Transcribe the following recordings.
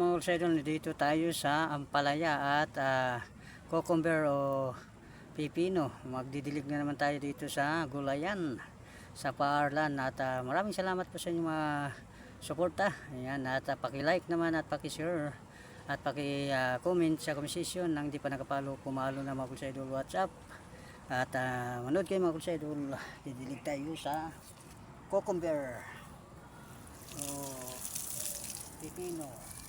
mga ulsidol, dito tayo sa Ampalaya at ah, cucumber o pipino. Magdidilig na naman tayo dito sa Gulayan, sa Paarlan. At ah, maraming salamat po sa inyong mga suporta. Ayan, at uh, paki-like naman at paki-share at paki-comment sa komisisyon nang di pa nakapalo, pumalo na mga ulsidol WhatsApp. At ah, manood kayo mga ulsidol, didilig tayo sa cucumber o pipino.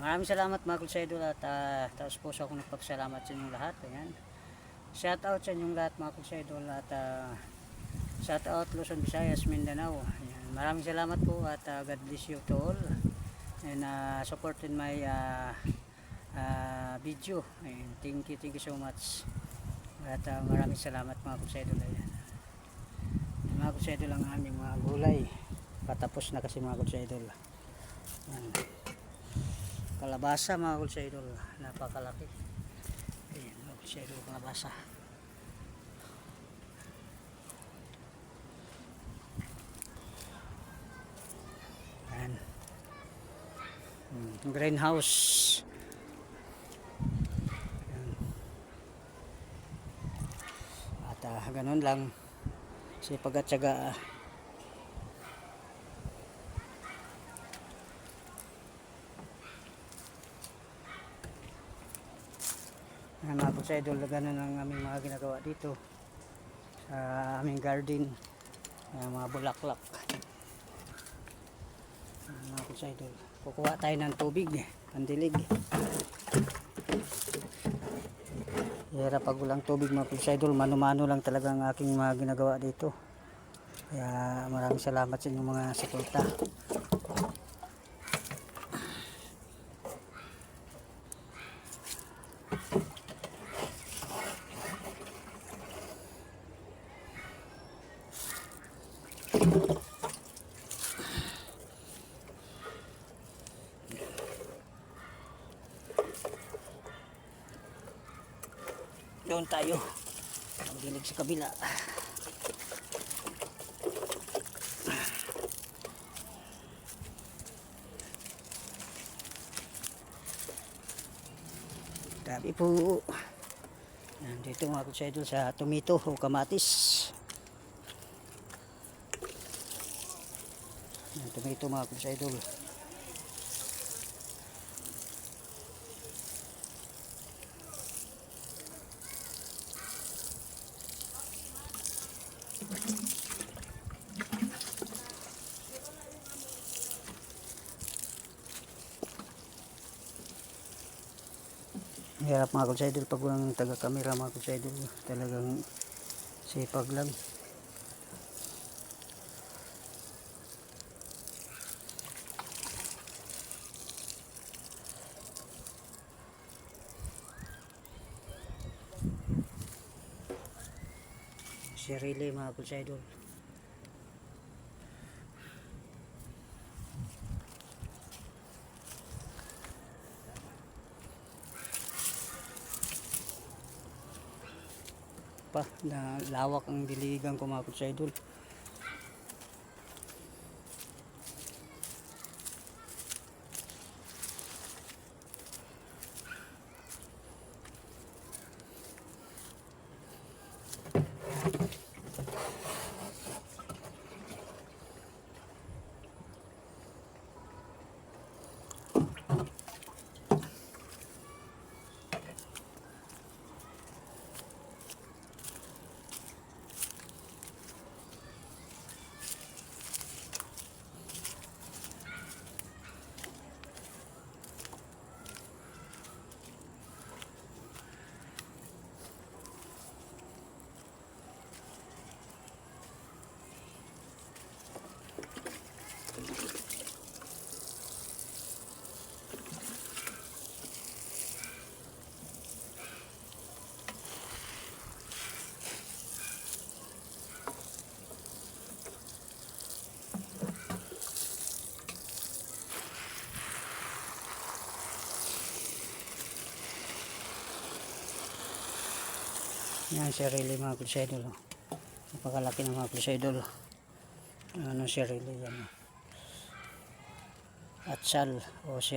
Maraming salamat mga kulsidol at uh, taos puso ako nagpapasalamat sa inyong lahat. Ayan. Shout out sa inyong lahat mga kulsidol at uh, shout out Luzon, Visayas, Mindanao. Ayan. Maraming salamat po at uh, God bless you to all. And uh, support in my uh, uh, video. Ayan. Thank you, thank you so much. At uh, maraming salamat mga kulsidol. Ayan. Mga kulsidol ang aming mga gulay. Patapos na kasi mga kulsidol. Ayan kalabasa mga kulsa idol napakalaki. Ayan mga kulsa idol kalabasa. Ayan. Hmm, greenhouse. Ayan. at ah, ganun lang. Sipag at syaga ah. Ayan mga sa idol, ganun ang aming mga ginagawa dito sa aming garden. Ayan, mga bulaklak. Ayan, mga sa idol. Kukuha tayo ng tubig, pandilig. Hirap pag walang tubig mga sa idol, mano-mano lang talaga ang aking mga ginagawa dito. Kaya maraming salamat sa inyong mga suporta. Doon tayo. Magdilig sa kabila. Grabe po. Nandito mga kutsedol sa tomato o kamatis. Tomato mga kutsedol. Hirap mga kutsaidol pag walang taga-camera mga kutsaidol. Talagang sipag lang. Si Riley mga kutsaidol. Pa na lawak ang diligan ko mga kutsaidol. Si Riley mga oh. Napakalaki ng mga kutsaidol. Ano si Riley yan. Atsal o si